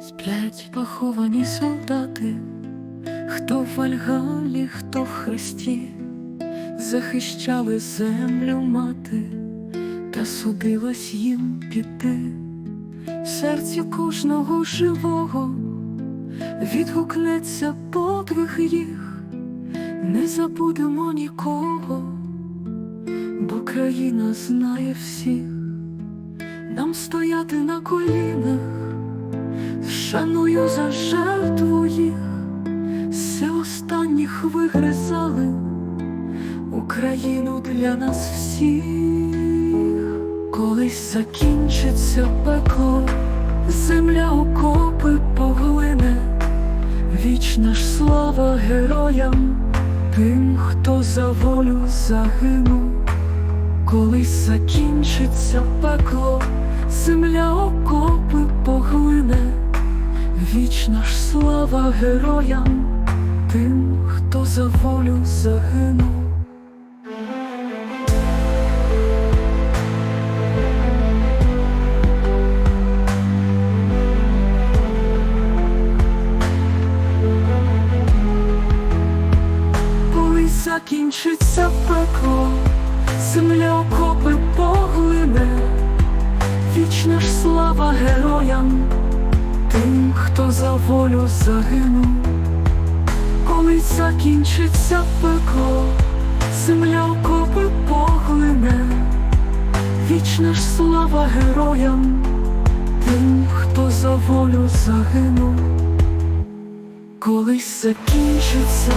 Сплять поховані солдати, хто в Вальгалі, хто в Христі, захищали землю мати, та судилось їм піти. В серці кожного живого відгукнеться подвиг їх, не забудемо нікого, бо країна знає всіх, нам стояти на колінах. Шаную за жертву їх, все останніх вигризали. Україну для нас всіх, колись закінчиться пекло, земля окопи поглине, вічна ж слава героям, тим, хто за волю загинув, колись закінчиться пекло, земля окопи поглине. Вічна ж слава героям, тим, хто за волю загинув. Закінчиться пекло, земля окопи поглине, вічна ж слава героям тим, хто за волю загинув, коли закінчиться пекло, земля окопи поглине, вічна ж слава героям, тим, хто за волю загинув, колись закінчиться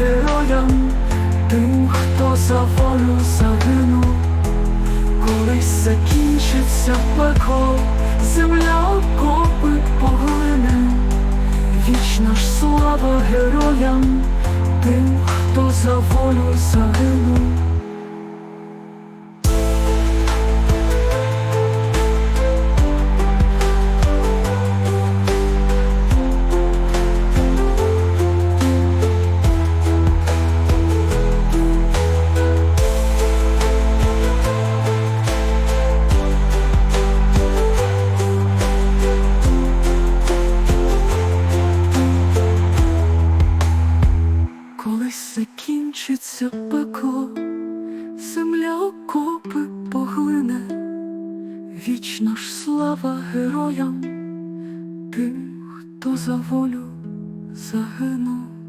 героям, тим, хто за волю загинув. Колись закінчиться пекло, земля окопи поглине, вічна ж слава героям, тим, хто за волю загинув. Закінчиться пекло, земля окопи поглине, вічна ж слава героям, тим, хто за волю загинув.